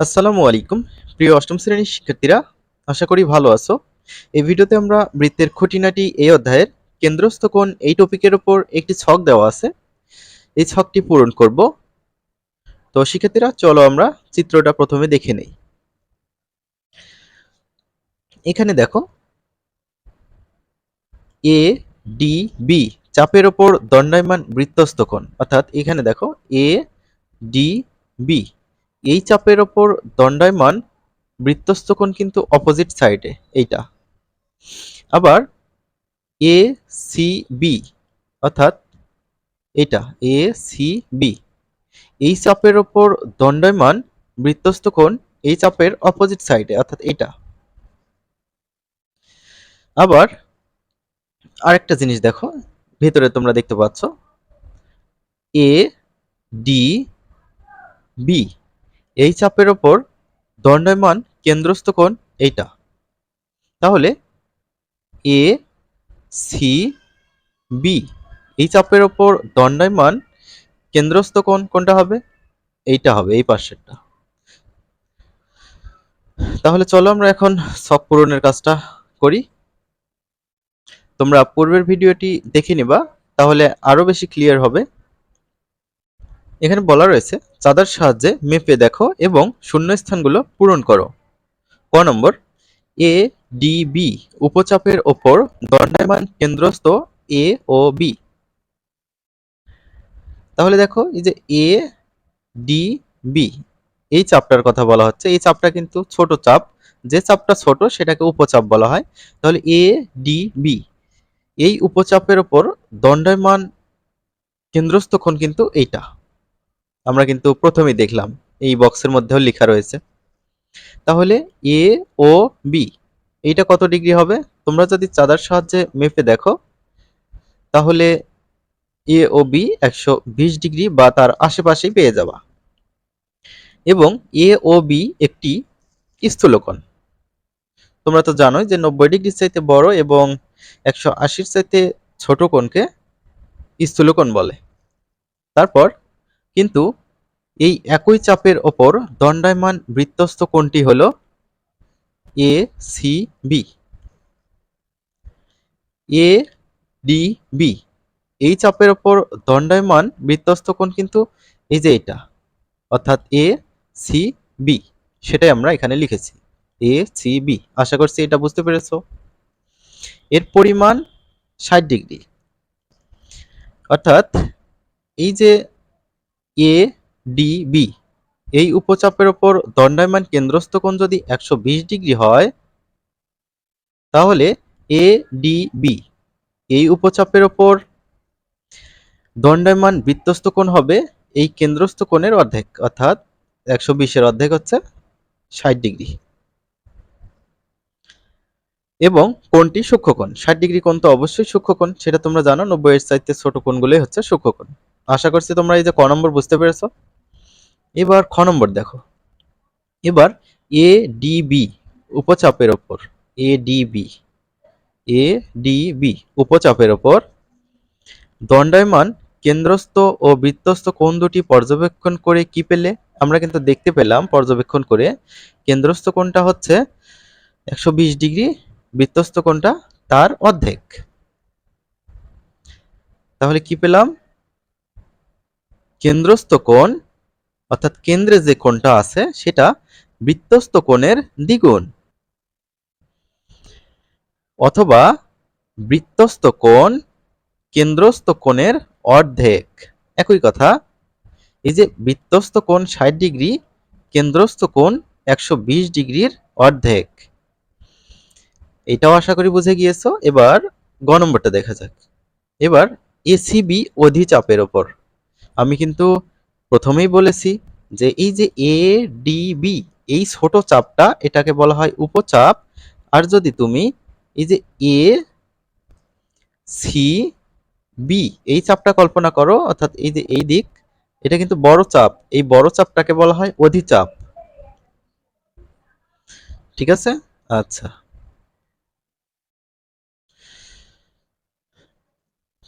আসসালামু আলাইকুম। প্রিয় অষ্টম শ্রেণির শিক্ষার্থীরা, আশা করি ভালো আছো। এই ভিডিওতে আমরা বৃত্তের খুঁটিনাটি এই অধ্যায়ের কেন্দ্রস্থ কোণ এই টপিকের উপর একটি ছক দেওয়া আছে। এই ছকটি পূরণ করব। তো শিক্ষার্থীরা, চলো আমরা চিত্রটা প্রথমে দেখে নেই। এখানে দেখো, এ, ডি, বি চাপের ওপর দণ্ডায়মান বৃত্তস্থ কোণ। অর্থাৎ এখানে দেখো, এ, ডি, বি এই চাপের ওপর দণ্ডায়মান বৃত্তস্থ কোণ কিন্তু অপোজিট সাইডে এইটা। আবার এ সি বি অর্থাৎ এটা এ সি বি এই চাপের ওপর দণ্ডায়মান বৃত্তস্থ কোণ এই চাপের অপোজিট সাইডে অর্থাৎ এটা আবার আরেকটা জিনিস দেখো, ভেতরে তোমরা দেখতে পাচ্ছ। এ ডি বি এই চাপের ওপর দণ্ডায়মান কেন্দ্রস্থ কোণ এইটা। তাহলে এ সি বি এই চাপের ওপর দণ্ডায়মান কেন্দ্রস্থ কোণ কোনটা হবে? এইটা হবে, এই পাশেরটা। তাহলে চলো আমরা এখন ছক পূরণের কাজটা করি। তোমরা পূর্বের ভিডিওটি দেখে নিবা, তাহলে আরও বেশি ক্লিয়ার হবে। এখানে বলা রয়েছে, চাঁদার সাহায্যে মেপে দেখো এবং শূন্যস্থানগুলো পূরণ করো। ক নম্বর এ ডি বি উপচাপের ওপর দণ্ডায়মান কেন্দ্রস্থ এ ও বি তাহলে দেখো, এই যে এ ডি বি এই চাপটার কথা বলা হচ্ছে। এই চাপটা কিন্তু ছোট চাপ। যে চাপটা ছোট, সেটাকে উপচাপ বলা হয়। তাহলে এ ডি বি এই উপচাপের ওপর দণ্ডায়মান কেন্দ্রস্থ কোণ কিন্তু এইটা। আমরা কিন্তু প্রথমেই দেখলাম, এই বক্সের মধ্যেও লেখা রয়েছে। তাহলে এ ও বি এইটা কত ডিগ্রি হবে? তোমরা যদি চাঁদার সাহায্যে মেপে দেখো, তাহলে এ ও বি একশো বিশ ডিগ্রি বা তার আশেপাশেই পেয়ে যাবা। এবং এ ও বি একটি স্থূলকোণ। তোমরা তো জানোই যে নব্বই ডিগ্রির চাইতে বড় এবং একশো আশির চাইতে ছোট কোণকে স্থূলকোণ বলে। তারপর কিন্তু এই একই চাপের ওপর দণ্ডায়মান বৃত্তস্থ কোণটি হল A C B A D B এই চাপের ওপর দণ্ডায়মান বৃত্তস্থ কোণ কিন্তু এই যে এটা, অর্থাৎ এ সি বি সেটাই আমরা এখানে লিখেছি। এ সি বি আশা করছি এটা বুঝতে পেরেছ? এর পরিমাণ ষাট ডিগ্রি। অর্থাৎ এই যে এ ডি বি এই উপচাপের ওপর দণ্ডায়মান কেন্দ্রস্থ কোণ যদি একশো বিশ ডিগ্রি হয়, তাহলে এ ডি বি এই উপচাপের ওপর দণ্ডায়মান বৃত্তস্থ কোণ হবে এই কেন্দ্রস্থ কোণের অর্ধেক, অর্থাৎ একশো বিশের অর্ধেক হচ্ছে ষাট ডিগ্রি। এবং কোণটি সূক্ষ্মকোণ, ষাট ডিগ্রি কোণ তো অবশ্যই সূক্ষ্মকোণ, সেটা তোমরা জানো নব্বই এর চাইতে ছোট কোণগুলোই হচ্ছে সূক্ষ্মকোণ। আশা করছি তোমরা এই যে ক নম্বর বুঝতে পেরেছ। এবার খ নম্বর দেখো। এবার এ ডি বি উপচাপের ওপর A D B A D B উপচাপের ওপর দণ্ডায়মান কেন্দ্রস্থ ও বৃত্তস্থ কোণ দুটি পর্যবেক্ষণ করে কি পেলে? আমরা কিন্তু দেখতে পেলাম পর্যবেক্ষণ করে কেন্দ্রস্থ কোণটা হচ্ছে একশো বিশ ডিগ্রি বৃত্তস্থ কোণটা তার অর্ধেক। তাহলে কি পেলাম? কেন্দ্রস্থ কোণ অর্থাৎ কেন্দ্রে যে কোণটা আছে, সেটা বৃত্তস্থ কোণের দ্বিগুণ। অথবা বৃত্তস্থ কোণ কেন্দ্রস্থ কোণের অর্ধেক। একই কথা, এই যে বৃত্তস্থ কোণ ষাট ডিগ্রি, কেন্দ্রস্থ কোণ একশো বিশ ডিগ্রির অর্ধেক। এটাও আশা করি বুঝে গিয়েছো। এবার গ নম্বরটা দেখা যাক। এবার এসিবি অধিচাপের ওপর। আমি কিন্তু প্রথমেই বলেছি যে এই যে এ ডি বি এই ছোট চাপটা এটাকে বলা হয় উপচাপ। আর যদি তুমি এই যে এ সি বি এই চাপটা কল্পনা করো, অর্থাৎ এই যে এই দিক, এটা কিন্তু বড় চাপ। এই বড় চাপটাকে বলা হয় অধিচাপ। ঠিক আছে? আচ্ছা।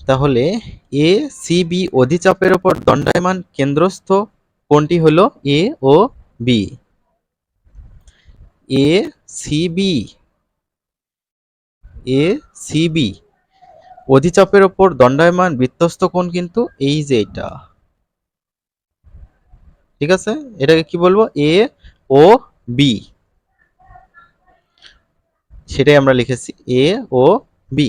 তাহলে এ, সি, বি অধিচাপের ওপর দণ্ডায়মান কেন্দ্রস্থ কোনটি হল A O B? A CB A CB অধিচাপের ওপর দণ্ডায়মান বৃত্তস্থ কোণ কিন্তু এই যে এটা। ঠিক আছে? এটাকে কি বলব? A O B. সেটাই আমরা লিখেছি। A O B.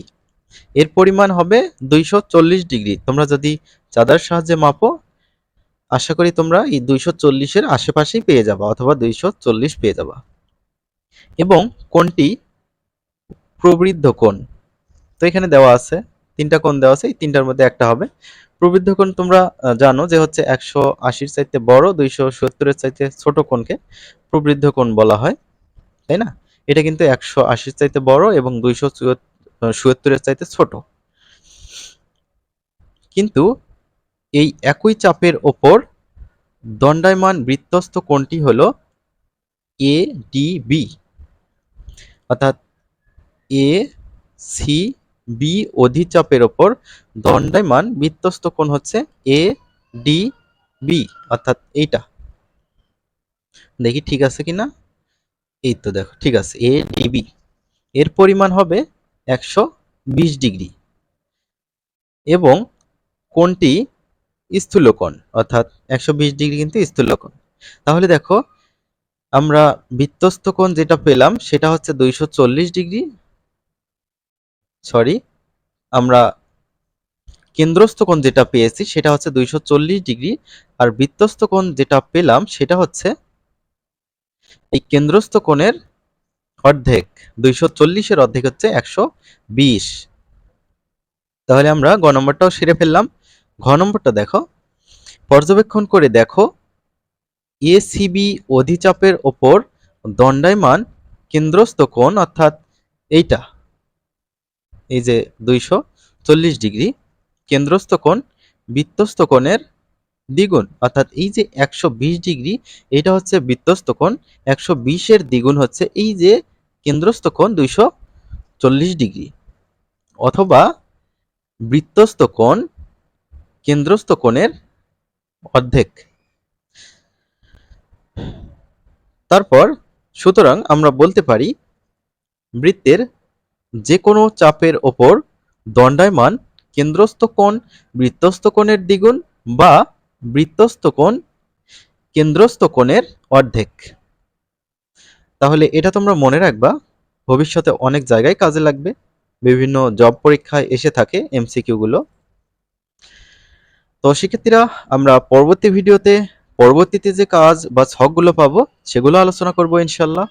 এর পরিমাণ হবে দুইশো চল্লিশ ডিগ্রি। তোমরা যদি চাঁদার সাহায্যে মাপো, আশা করি তোমরা এই দুইশো চল্লিশের আশেপাশেই পেয়ে যাবা অথবা দুইশো চল্লিশ পেয়ে যাবা। এবং কোনটি? প্রবৃদ্ধ কোণ। তো এখানে দেওয়া আছে, তিনটা কোণ দেওয়া আছে, এই তিনটার মধ্যে একটা হবে। প্রবৃদ্ধ কোণ তোমরা জানো যে হচ্ছে একশো আশির চাইতে বড়, দুইশো সত্তরের চাইতে ছোট কোণকে প্রবৃদ্ধ কোণ বলা হয়, তাই না? এটা কিন্তু একশো আশির চাইতে বড় এবং দুইশো চুয়াত্তরের চাইতে ছোট। কিন্তু এই একই চাপের ওপর দণ্ডায়মান বৃত্তস্থ কোণটি হল এ ডি বি অর্থাৎ এ, সি, বি অধিচাপের ওপর দণ্ডায়মান বৃত্তস্থ কোণ হচ্ছে এ ডি বি অর্থাৎ এইটা। দেখি ঠিক আছে কিনা? এই তো দেখো, ঠিক আছে এ ডিবি এর পরিমাণ হবে একশো বিশ ডিগ্রি। এবং কোণটি স্থূলকোণ, অর্থাৎ একশো বিশ ডিগ্রি কিন্তু স্থূলকোণ। তাহলে দেখো, আমরা বৃত্তস্থ কোণ যেটা পেলাম, সেটা হচ্ছে দুইশো চল্লিশ ডিগ্রি। সরি, আমরা কেন্দ্রস্থ কোণ যেটা পেয়েছি, সেটা হচ্ছে দুইশো চল্লিশ ডিগ্রি। আর বৃত্তস্থ কোণ যেটা পেলাম, সেটা হচ্ছে এই কেন্দ্রস্থ কোণের অর্ধেক। দুইশো চল্লিশের অর্ধেক হচ্ছে একশো বিশ। তাহলে আমরা গ নম্বরটাও সেরে ফেললাম। ঘ নম্বরটা দেখো। পর্যবেক্ষণ করে দেখো এসিবি অধিচাপের ওপর দণ্ডায়মান কেন্দ্রস্থ কোণ অর্থাৎ এইটা, এই যে দুইশো চল্লিশ ডিগ্রি, কেন্দ্রস্থ কোণ বৃত্তস্থ কোণের দ্বিগুণ, অর্থাৎ এই যে একশো বিশ ডিগ্রি এটা হচ্ছে বৃত্তস্থ কোণ, একশো বিশের দ্বিগুণ হচ্ছে এই যে কেন্দ্রস্থ কোণ দুইশো চল্লিশ ডিগ্রি অথবা বৃত্তস্থ কোণ কেন্দ্রস্থ কোণের অর্ধেক। তারপর সুতরাং আমরা বলতে পারি বৃত্তের যে কোনো চাপের ওপর দণ্ডায়মান কেন্দ্রস্থ কোণ বৃত্তস্থ কোণের দ্বিগুণ বা বৃত্তস্থ কোণ কেন্দ্রস্থ কোণের অর্ধেক। তাহলে এটা তোমরা মনে রাখবা, ভবিষ্যতে অনেক জায়গায় কাজে লাগবে, বিভিন্ন জব পরীক্ষায় এসে থাকে এমসিকিউ গুলো। তো শিক্ষার্থীরা, আমরা পরবর্তী ভিডিওতে পরবর্তীতে যে কাজ বা ছকগুলো পাবো, সেগুলো আলোচনা করব ইনশাল্লাহ।